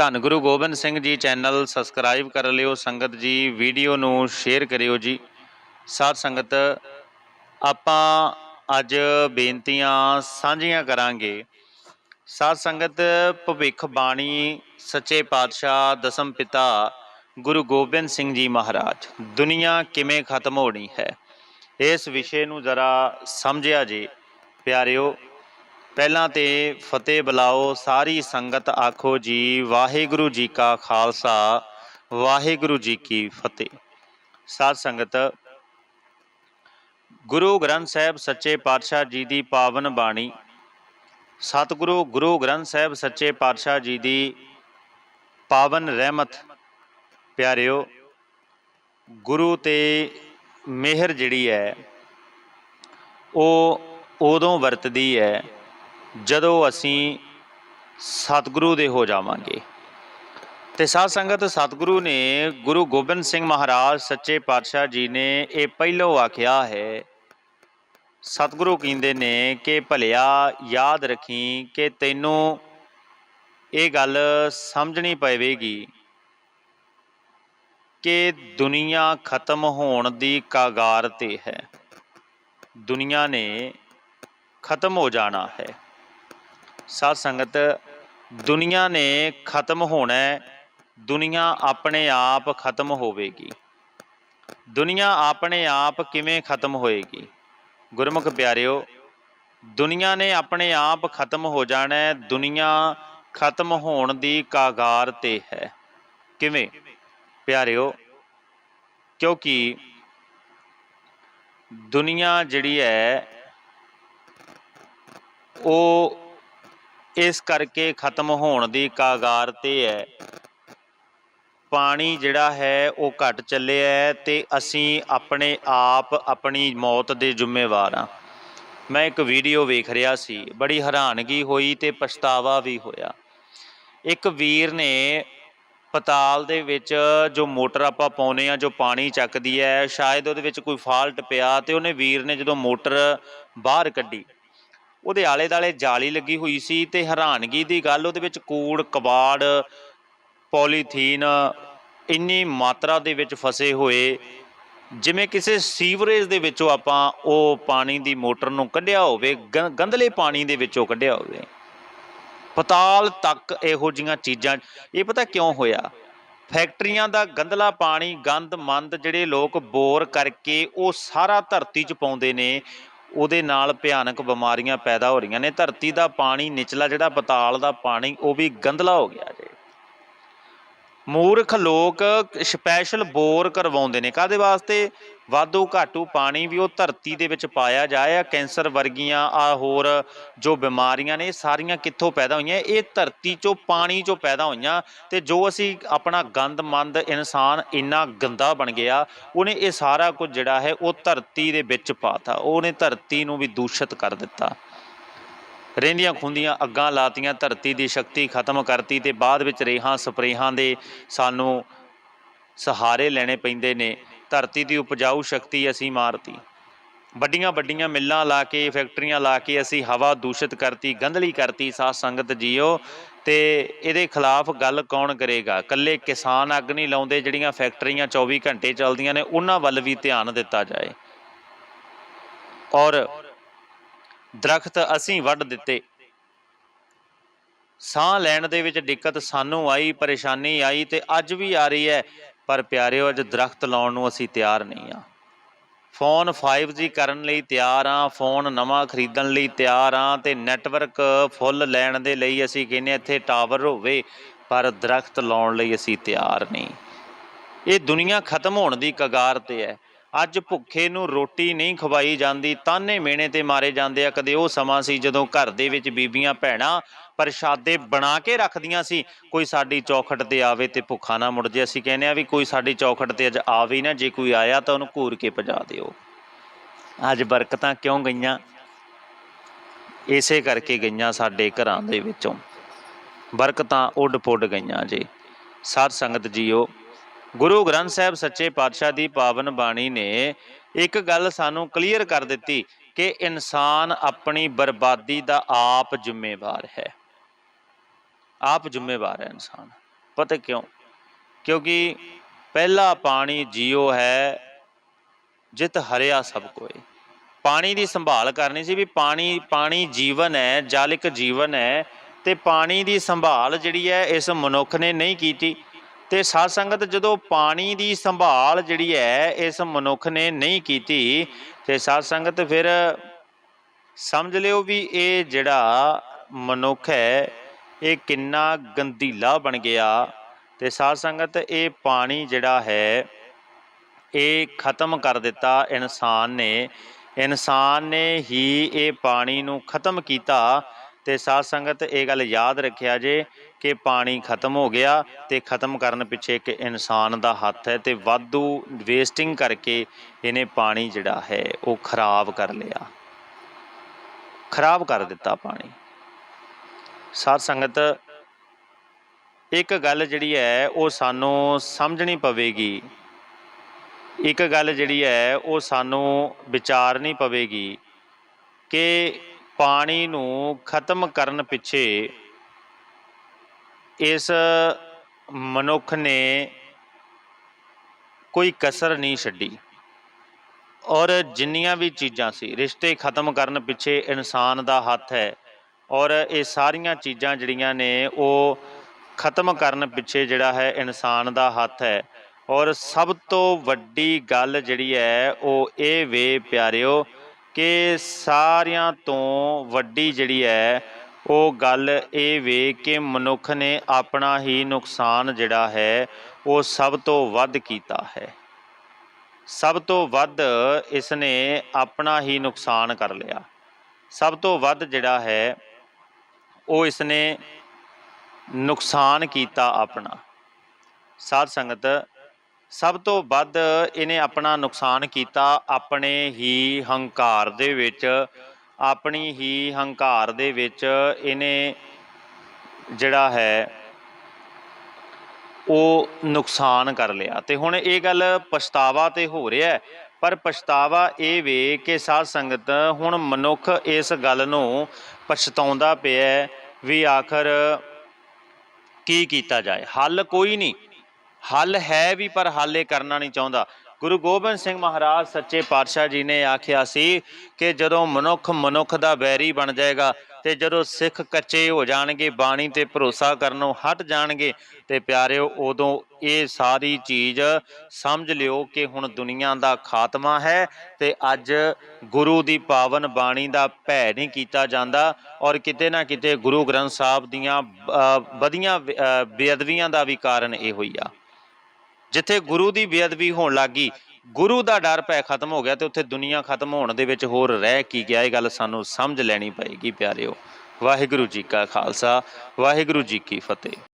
ਧੰਨ Guru Gobind Singh ji channel subscribe ਕਰ ਲਿਓ, ਸੰਗਤ ਜੀ ਵੀਡੀਓ ਨੂੰ ਸ਼ੇਅਰ ਕਰਿਓ ਜੀ। ਸਾਧ ਸੰਗਤ, ਆਪਾਂ ਅੱਜ ਬੇਨਤੀਆਂ ਸਾਂਝੀਆਂ ਕਰਾਂਗੇ। ਸਾਧ ਸੰਗਤ, ਭਵਿੱਖ ਬਾਣੀ ਸੱਚੇ ਪਾਤਸ਼ਾਹ ਦਸਮ ਪਿਤਾ ਗੁਰੂ ਗੋਬਿੰਦ ਸਿੰਘ ਜੀ ਮਹਾਰਾਜ, ਦੁਨੀਆ ਕਿਵੇਂ ਖਤਮ ਹੋਣੀ ਹੈ? ਇਸ ਵਿਸ਼ੇ ਨੂੰ ਜ਼ਰਾ ਸਮਝਿਆ ਜੀ, ਪਿਆਰਿਓ। ਪਹਿਲਾਂ ਤੇ ਫਤਿਹ ਬੁਲਾਓ, ਸਾਰੀ ਸੰਗਤ ਆਖੋ ਜੀ, ਵਾਹਿਗੁਰੂ ਜੀ ਕਾ ਖਾਲਸਾ, ਵਾਹਿਗੁਰੂ ਜੀ ਕੀ ਫਤਿਹ। ਸਾਧ ਸੰਗਤ, ਗੁਰੂ ਗ੍ਰੰਥ ਸਾਹਿਬ ਸੱਚੇ ਪਾਤਸ਼ਾਹ ਜੀ ਦੀ ਪਾਵਨ ਬਾਣੀ। ਸਤਿਗੁਰੂ ਗੁਰੂ ਗ੍ਰੰਥ ਸਾਹਿਬ ਸੱਚੇ ਪਾਤਸ਼ਾਹ ਜੀ ਦੀ ਪਾਵਨ ਰਹਿਮਤ। ਪਿਆਰਿਓ, ਗੁਰੂ ਤੇ ਮਿਹਰ ਜਿਹੜੀ ਹੈ, ਉਹ ਉਦੋਂ ਵਰਤਦੀ ਹੈ ਜਦੋਂ ਅਸੀਂ ਸਤਿਗੁਰੂ ਦੇ ਹੋ ਜਾਵਾਂਗੇ। ਤੇ ਸਾਧ ਸੰਗਤ, ਸਤਿਗੁਰੂ ਨੇ ਗੁਰੂ ਗੋਬਿੰਦ ਸਿੰਘ ਮਹਾਰਾਜ, ਸੱਚੇ ਪਾਤਸ਼ਾਹ ਜੀ ਨੇ ਇਹ ਪਹਿਲੋਂ ਆਖਿਆ ਹੈ, ਸਤਿਗੁਰੂ ਕਹਿੰਦੇ ਨੇ ਕਿ ਭਲਿਆ ਯਾਦ ਰੱਖੀ ਕਿ ਤੈਨੂੰ ਇਹ ਗੱਲ ਸਮਝਣੀ ਪਵੇਗੀ ਕਿ ਦੁਨੀਆ ਖਤਮ ਹੋਣ ਦੀ ਕਾਗਾਰ ਤੇ ਹੈ। ਦੁਨੀਆ ਨੇ ਖਤਮ ਹੋ ਜਾਣਾ ਹੈ। ਸਾਧ ਸੰਗਤ, ਦੁਨੀਆ ਨੇ ਖਤਮ ਹੋਣਾ ਦੁਨੀਆ ਆਪਣੇ ਆਪ ਖਤਮ ਹੋਵੇਗੀ। ਦੁਨੀਆ ਆਪਣੇ ਆਪ ਕਿਵੇਂ ਖਤਮ ਹੋਏਗੀ? ਗੁਰਮੁਖ ਪਿਆਰਿਓ, ਦੁਨੀਆ ਨੇ ਆਪਣੇ ਆਪ ਖਤਮ ਹੋ ਜਾਣਾ ਦੁਨੀਆ ਖਤਮ ਹੋਣ ਦੀ ਕਾਗਾਰ ਤੇ ਹੈ। ਕਿਵੇਂ? ਪਿਆਰਿਓ, ਕਿਉਂਕਿ ਦੁਨੀਆ ਜਿਹੜੀ ਹੈ, ਉਹ ਇਸ ਕਰਕੇ ਖਤਮ ਹੋਣ ਦੀ ਕਾਗਾਰ ਤੇ ਹੈ। ਪਾਣੀ ਜਿਹੜਾ ਹੈ, ਉਹ ਘਟ ਚੱਲਿਆ ਹੈ ਤੇ ਅਸੀਂ ਆਪਣੇ ਆਪ ਆਪਣੀ ਮੌਤ ਦੇ ਜ਼ਿੰਮੇਵਾਰ ਹਾਂ। ਮੈਂ ਇੱਕ ਵੀਡੀਓ ਵੇਖ ਰਿਹਾ ਸੀ, ਬੜੀ ਹੈਰਾਨਗੀ ਹੋਈ ਤੇ ਪਛਤਾਵਾ ਵੀ ਹੋਇਆ। ਇੱਕ ਵੀਰ ਨੇ ਪਤਾਲ ਦੇ ਵਿੱਚ ਜੋ ਮੋਟਰ ਆਪਾਂ ਪਾਉਨੇ ਆ ਜੋ ਪਾਣੀ ਚੱਕਦੀ ਹੈ, ਸ਼ਾਇਦ ਉਹਦੇ ਵਿੱਚ ਕੋਈ ਫਾਲਟ ਪਿਆ ਤੇ ਉਹਨੇ ਵੀਰ ਨੇ ਜਦੋਂ ਮੋਟਰ ਬਾਹਰ ਕੱਢੀ ਉਹਦੇ ਆਲੇ ਦਾਲੇ ਜਾਲੀ ਲੱਗੀ ਹੋਈ ਸੀ ਤੇ ਹੈਰਾਨਗੀ ਦੀ ਗੱਲ, ਉਹਦੇ ਵਿੱਚ ਕੂੜ, ਕਬਾੜ, ਪੋਲੀਥੀਨ ਇੰਨੀ ਮਾਤਰਾ ਦੇ ਵਿੱਚ ਫਸੇ ਹੋਏ। ਜਿਵੇਂ ਕਿਸੇ ਸੀਵਰੇਜ ਦੇ ਵਿੱਚੋਂ ਆਪਾਂ ਉਹ ਪਾਣੀ ਦੀ ਮੋਟਰ ਨੂੰ ਕੱਢਿਆ ਹੋਵੇ, ਗੰ- ਗੰਧਲੇ ਪਾਣੀ ਦੇ ਵਿੱਚੋਂ ਕੱਢਿਆ ਹੋਵੇ। ਪਤਾਲ ਤੱਕ ਇਹੋ ਜੀਆਂ ਚੀਜ਼ਾਂ, ਇਹ ਪਤਾ ਕਿਉਂ ਹੋਇਆ? ਫੈਕਟਰੀਆਂ ਦਾ ਗੰਧਲਾ ਪਾਣੀ ਗੰਦ ਮੰਦ ਜਿਹੜੇ ਲੋਕ ਬੋਰ ਕਰਕੇ ਉਹ ਸਾਰਾ ਧਰਤੀ 'ਚ ਪਾਉਂਦੇ ਨੇ ਉਹਦੇ ਨਾਲ ਭਿਆਨਕ ਬਿਮਾਰੀਆਂ ਪੈਦਾ ਹੋ ਰਹੀਆਂ ਨੇ। ਧਰਤੀ ਦਾ ਪਾਣੀ, ਨਿਚਲਾ ਜਿਹੜਾ ਪਤਾਲ ਦਾ ਪਾਣੀ, ਉਹ ਵੀ ਗੰਧਲਾ ਹੋ ਗਿਆ ਜੇ। ਮੂਰਖ ਲੋਕ ਸਪੈਸ਼ਲ ਬੋਰ ਕਰਵਾਉਂਦੇ ਨੇ। ਕਾਦੇ ਵਾਸਤੇ? ਵਾਧੂ ਘਾਟੂ ਪਾਣੀ ਵੀ ਉਹ ਧਰਤੀ ਦੇ ਵਿੱਚ ਪਾਇਆ ਜਾਏ। ਆ ਕੈਂਸਰ ਵਰਗੀਆਂ ਆ ਹੋਰ ਜੋ ਬਿਮਾਰੀਆਂ ਨੇ, ਇਹ ਸਾਰੀਆਂ ਕਿੱਥੋਂ ਪੈਦਾ ਹੋਈਆਂ? ਇਹ ਧਰਤੀ ਚੋਂ, ਪਾਣੀ ਚੋਂ ਪੈਦਾ ਹੋਈਆਂ ਤੇ ਜੋ ਅਸੀਂ ਆਪਣਾ ਗੰਦ ਮੰਦ ਇਨਸਾਨ ਇੰਨਾ ਗੰਦਾ ਬਣ ਗਿਆ, ਉਹਨੇ ਇਹ ਸਾਰਾ ਕੁਝ ਜਿਹੜਾ ਹੈ, ਉਹ ਧਰਤੀ ਦੇ ਵਿੱਚ ਪਾਤਾ। ਉਹਨੇ ਧਰਤੀ ਨੂੰ ਵੀ ਦੂਸ਼ਿਤ ਕਰ ਦਿੱਤਾ। ਰਹਿੰਦੀਆਂ ਖੁੰਦੀਆਂ ਅੱਗਾਂ ਲਾਤੀਆਂ, ਧਰਤੀ ਦੀ ਸ਼ਕਤੀ ਖਤਮ ਕਰਤੀ ਤੇ ਬਾਅਦ ਵਿੱਚ ਰੇਹਾਂ ਸਪਰੇਹਾਂ ਦੇ ਸਾਨੂੰ ਸਹਾਰੇ ਲੈਣੇ ਪੈਂਦੇ ਨੇ। ਧਰਤੀ ਦੀ ਉਪਜਾਊ ਸ਼ਕਤੀ ਅਸੀਂ ਮਾਰਤੀ। ਵੱਡੀਆਂ ਵੱਡੀਆਂ ਮਿੱਲਾਂ ਲਾ ਕੇ, ਫੈਕਟਰੀਆਂ ਲਾ ਕੇ ਅਸੀਂ ਹਵਾ ਦੂਸ਼ਿਤ ਕਰਤੀ, ਗੰਧਲੀ ਕਰਤੀ। ਸਾਧ ਸੰਗਤ ਜੀਓ, ਤੇ ਇਹਦੇ ਖਿਲਾਫ ਗੱਲ ਕੌਣ ਕਰੇਗਾ? ਕੱਲੇ ਕਿਸਾਨ ਅੱਗ ਨਹੀਂ ਲਾਉਂਦੇ ਜਿਹੜੀਆਂ ਫੈਕਟਰੀਆਂ 24 ਘੰਟੇ ਚੱਲਦੀਆਂ ਨੇ, ਉਹਨਾਂ ਵੱਲ ਵੀ ਧਿਆਨ ਦਿੱਤਾ ਜਾਏ। ਔਰ ਦਰਖਤ ਅਸੀਂ ਵੱਢ ਦਿੱਤੇ। ਸਾਹ ਲੈਣ ਦੇ ਵਿੱਚ ਦਿੱਕਤ ਸਾਨੂੰ ਆਈ, ਪਰੇਸ਼ਾਨੀ ਆਈ ਤੇ ਅੱਜ ਵੀ ਆ ਰਹੀ ਹੈ। ਪਰ ਪਿਆਰਿਓ, ਅੱਜ ਦਰਖਤ ਲਾਉਣ ਨੂੰ ਅਸੀਂ ਤਿਆਰ ਨਹੀਂ ਆ ਫੋਨ 5G ਕਰਨ ਲਈ ਤਿਆਰ ਆ ਫੋਨ ਨਵਾਂ ਖਰੀਦਣ ਲਈ ਤਿਆਰ ਆ ਤੇ ਨੈਟਵਰਕ ਫੁੱਲ ਲੈਣ ਦੇ ਲਈ ਅਸੀਂ ਕਹਿੰਦੇ ਇੱਥੇ ਟਾਵਰ ਹੋਵੇ, ਪਰ ਦਰਖਤ ਲਾਉਣ ਲਈ ਅਸੀਂ ਤਿਆਰ ਨਹੀਂ। ਇਹ ਦੁਨੀਆ ਖਤਮ ਹੋਣ ਦੀ ਕਗਾਰ ਤੇ ਹੈ। ਅੱਜ ਭੁੱਖੇ ਨੂੰ ਰੋਟੀ ਨਹੀਂ ਖਵਾਈ ਜਾਂਦੀ, ਤਾਨੇ ਮੇਣੇ ਤੇ ਮਾਰੇ ਜਾਂਦੇ ਆ। ਕਦੇ ਉਹ ਸਮਾਂ ਸੀ ਜਦੋਂ ਘਰ ਦੇ ਵਿੱਚ ਬੀਬੀਆਂ, ਭੈਣਾਂ ਪ੍ਰਸ਼ਾਦੇ ਬਣਾ ਕੇ ਰੱਖਦੀਆਂ ਸੀ। ਕੋਈ ਸਾਡੀ ਚੌਖਟ ਤੇ ਆਵੇ ਤੇ ਭੁੱਖਾ ਨਾ ਮੁੜ ਜੇ। ਅਸੀਂ ਕਹਿੰਦੇ ਆ ਵੀ ਕੋਈ ਸਾਡੀ ਚੌਖਟ ਤੇ ਅੱਜ ਆਵੇ ਨਾ, ਜੇ ਕੋਈ ਆਇਆ ਤਾਂ ਉਹਨੂੰ ਘੂਰ ਕੇ ਭਜਾ ਦਿਓ। ਅੱਜ ਬਰਕਤਾਂ ਕਿਉਂ ਗਈਆਂ? ਇਸੇ ਕਰਕੇ ਗਈਆਂ ਸਾਡੇ ਘਰਾਂ ਦੇ ਵਿੱਚੋਂ। ਬਰਕਤਾਂ ਉੱਡ ਪੁੱਡ ਗਈਆਂ ਜੀ। ਸਾਧ ਸੰਗਤ ਜੀਓ ਗੁਰੂ ਗ੍ਰੰਥ ਸਾਹਿਬ ਸੱਚੇ ਪਾਤਸ਼ਾਹ ਦੀ ਪਾਵਨ ਬਾਣੀ ਨੇ ਇੱਕ ਗੱਲ ਸਾਨੂੰ ਕਲੀਅਰ ਕਰ ਦਿੱਤੀ ਕਿ ਇਨਸਾਨ ਆਪਣੀ ਬਰਬਾਦੀ ਦਾ ਆਪ ਜ਼ਿੰਮੇਵਾਰ ਹੈ। ਆਪ ਜ਼ਿੰਮੇਵਾਰ ਹੈ ਇਨਸਾਨ। ਪਤਾ ਕਿਉਂ? ਕਿਉਂਕਿ ਪਹਿਲਾ ਪਾਣੀ ਜੀਓ ਹੈ, ਜਿਤ ਹਰਿਆ ਸਭ ਕੋਏ। ਪਾਣੀ ਦੀ ਸੰਭਾਲ ਕਰਨੀ ਸੀ ਵੀ ਪਾਣੀ ਪਾਣੀ ਜੀਵਨ ਹੈ, ਜਲ ਇੱਕ ਜੀਵਨ ਹੈ ਤੇ ਪਾਣੀ ਦੀ ਸੰਭਾਲ ਜਿਹੜੀ ਹੈ ਇਸ ਮਨੁੱਖ ਨੇ ਨਹੀਂ ਕੀਤੀ। ਤੇ ਸਾਧ ਸੰਗਤ ਜਦੋਂ ਪਾਣੀ ਦੀ ਸੰਭਾਲ ਜਿਹੜੀ ਹੈ, ਇਸ ਮਨੁੱਖ ਨੇ ਨਹੀਂ ਕੀਤੀ, ਤੇ ਸਾਧ ਸੰਗਤ ਫਿਰ ਸਮਝ ਲਿਓ ਵੀ ਇਹ ਜਿਹੜਾ ਮਨੁੱਖ ਹੈ, ਇਹ ਕਿੰਨਾ ਗੰਧੀਲਾ ਬਣ ਗਿਆ। ਤੇ ਸਾਧ ਸੰਗਤ ਇਹ ਪਾਣੀ ਜਿਹੜਾ ਹੈ, ਇਹ ਖਤਮ ਕਰ ਦਿੱਤਾ ਇਨਸਾਨ ਨੇ। ਇਨਸਾਨ ਨੇ ਹੀ ਇਹ ਪਾਣੀ ਨੂੰ ਖਤਮ ਕੀਤਾ ਤੇ ਸਾਧ ਸੰਗਤ ਇਹ ਗੱਲ ਯਾਦ ਰੱਖਿਆ ਜੇ ਕਿ ਪਾਣੀ ਖਤਮ ਹੋ ਗਿਆ ਤੇ ਖਤਮ ਕਰਨ ਪਿੱਛੇ ਇੱਕ ਇਨਸਾਨ ਦਾ ਹੱਥ ਹੈ ਤੇ ਵਾਧੂ ਵੇਸਟਿੰਗ ਕਰਕੇ ਇਹਨੇ ਪਾਣੀ ਜਿਹੜਾ ਹੈ ਉਹ ਖਰਾਬ ਕਰ ਲਿਆ। ਖਰਾਬ ਕਰ ਦਿੱਤਾ ਪਾਣੀ। ਸਾਧ ਸੰਗਤ, ਇੱਕ ਗੱਲ ਜਿਹੜੀ ਹੈ ਉਹ ਸਾਨੂੰ ਸਮਝਣੀ ਪਵੇਗੀ। ਇੱਕ ਗੱਲ ਜਿਹੜੀ ਹੈ ਉਹ ਸਾਨੂੰ ਵਿਚਾਰਨੀ ਪਵੇਗੀ ਕਿ ਪਾਣੀ ਨੂੰ ਖਤਮ ਕਰਨ ਪਿੱਛੇ ਇਸ ਮਨੁੱਖ ਨੇ ਕੋਈ ਕਸਰ ਨਹੀਂ ਛੱਡੀ। ਔਰ ਜਿੰਨੀਆਂ ਵੀ ਚੀਜ਼ਾਂ ਸੀ, ਰਿਸ਼ਤੇ ਖਤਮ ਕਰਨ ਪਿੱਛੇ ਇਨਸਾਨ ਦਾ ਹੱਥ ਹੈ ਔਰ ਇਹ ਸਾਰੀਆਂ ਚੀਜ਼ਾਂ ਜਿਹੜੀਆਂ ਨੇ ਉਹ ਖਤਮ ਕਰਨ ਪਿੱਛੇ ਜਿਹੜਾ ਹੈ ਇਨਸਾਨ ਦਾ ਹੱਥ ਹੈ। ਔਰ ਸਭ ਤੋਂ ਵੱਡੀ ਗੱਲ ਜਿਹੜੀ ਹੈ, ਉਹ ਇਹ ਵੇ ਪਿਆਰਿਓ ਕਿ ਸਾਰਿਆਂ ਤੋਂ ਵੱਡੀ ਜਿਹੜੀ ਹੈ, ਉਹ ਗੱਲ ਇਹ ਵੇ ਕਿ ਮਨੁੱਖ ਨੇ ਆਪਣਾ ਹੀ ਨੁਕਸਾਨ ਜਿਹੜਾ ਹੈ, ਉਹ ਸਭ ਤੋਂ ਵੱਧ ਕੀਤਾ ਹੈ। ਸਭ ਤੋਂ ਵੱਧ ਇਸ ਨੇ ਆਪਣਾ ਹੀ ਨੁਕਸਾਨ ਕਰ ਲਿਆ। ਸਭ ਤੋਂ ਵੱਧ ਜਿਹੜਾ ਹੈ, ਉਹ ਇਸ ਨੇ ਨੁਕਸਾਨ ਕੀਤਾ ਆਪਣਾ। ਸਾਧ ਸੰਗਤ ਸਭ ਤੋਂ ਵੱਧ ਇਹਨੇ ਆਪਣਾ ਨੁਕਸਾਨ ਕੀਤਾ ਆਪਣੇ ਹੀ ਹੰਕਾਰ ਦੇ ਵਿੱਚ, ਆਪਣੀ ਹੀ ਹੰਕਾਰ ਦੇ ਵਿੱਚ ਇਹਨੇ ਜਿਹੜਾ ਹੈ ਉਹ ਨੁਕਸਾਨ ਕਰ ਲਿਆ। ਤੇ ਹੁਣ ਇਹ ਗੱਲ ਪਛਤਾਵਾ ਤੇ ਹੋ ਰਿਹਾ ਪਰ ਪਛਤਾਵਾ ਇਹ ਵੇ ਕਿ ਸਾਧ ਸੰਗਤ ਹੁਣ ਮਨੁੱਖ ਇਸ ਗੱਲ ਨੂੰ ਪਛਤਾਉਂਦਾ ਪਿਆ ਵੀ ਆਖਰ ਕੀ ਕੀਤਾ ਜਾਏ। ਹੱਲ ਕੋਈ ਨਹੀਂ। ਹੱਲ ਹੈ ਵੀ ਪਰ ਹੱਲ ਇਹ ਕਰਨਾ ਨਹੀਂ ਚਾਹੁੰਦਾ। ਗੁਰੂ ਗੋਬਿੰਦ ਸਿੰਘ ਮਹਾਰਾਜ ਸੱਚੇ ਪਾਤਸ਼ਾਹ ਜੀ ਨੇ ਆਖਿਆ ਸੀ ਕਿ ਜਦੋਂ ਮਨੁੱਖ ਮਨੁੱਖ ਦਾ ਬੈਰੀ ਬਣ ਜਾਏਗਾ ਤੇ ਜਦੋਂ ਸਿੱਖ ਕੱਚੇ ਹੋ ਜਾਣਗੇ ਬਾਣੀ ਤੇ ਭਰੋਸਾ ਕਰਨੋਂ ਹਟ ਜਾਣਗੇ ਤੇ ਪਿਆਰਿਓ ਉਦੋਂ ਇਹ ਸਾਰੀ ਚੀਜ਼ ਸਮਝ ਲਿਓ ਕਿ ਹੁਣ ਦੁਨੀਆ ਦਾ ਖਾਤਮਾ ਹੈ ਤੇ ਅੱਜ ਗੁਰੂ ਦੀ ਪਾਵਨ ਬਾਣੀ ਦਾ ਭੈ ਨਹੀਂ ਕੀਤਾ ਜਾਂਦਾ ਔਰ ਕਿਤੇ ਨਾ ਕਿਤੇ ਗੁਰੂ ਗ੍ਰੰਥ ਸਾਹਿਬ ਦੀਆਂ ਅ, ਵਧੀਆਂ ਬੇਅਦਬੀਆਂ ਦਾ ਵੀ ਕਾਰਨ ਇਹ ਹੋਈ ਆ। ਜਿੱਥੇ ਗੁਰੂ ਦੀ ਬੇਅਦਬੀ ਹੋਣ ਲੱਗੀ ਗੁਰੂ ਦਾ ਡਰ ਪੈ ਖਤਮ ਹੋ ਗਿਆ ਤੇ ਉੱਥੇ ਦੁਨੀਆ ਖਤਮ ਹੋਣ ਦੇ ਵਿੱਚ ਹੋਰ ਰਹਿ ਕੀ ਗਿਆ, ਇਹ ਗੱਲ ਸਾਨੂੰ ਸਮਝ ਲੈਣੀ ਪਏਗੀ ਪਿਆਰਿਓ। ਵਾਹਿਗੁਰੂ ਜੀ ਕਾ ਖਾਲਸਾ, ਵਾਹਿਗੁਰੂ ਜੀ ਕੀ ਫਤਿਹ।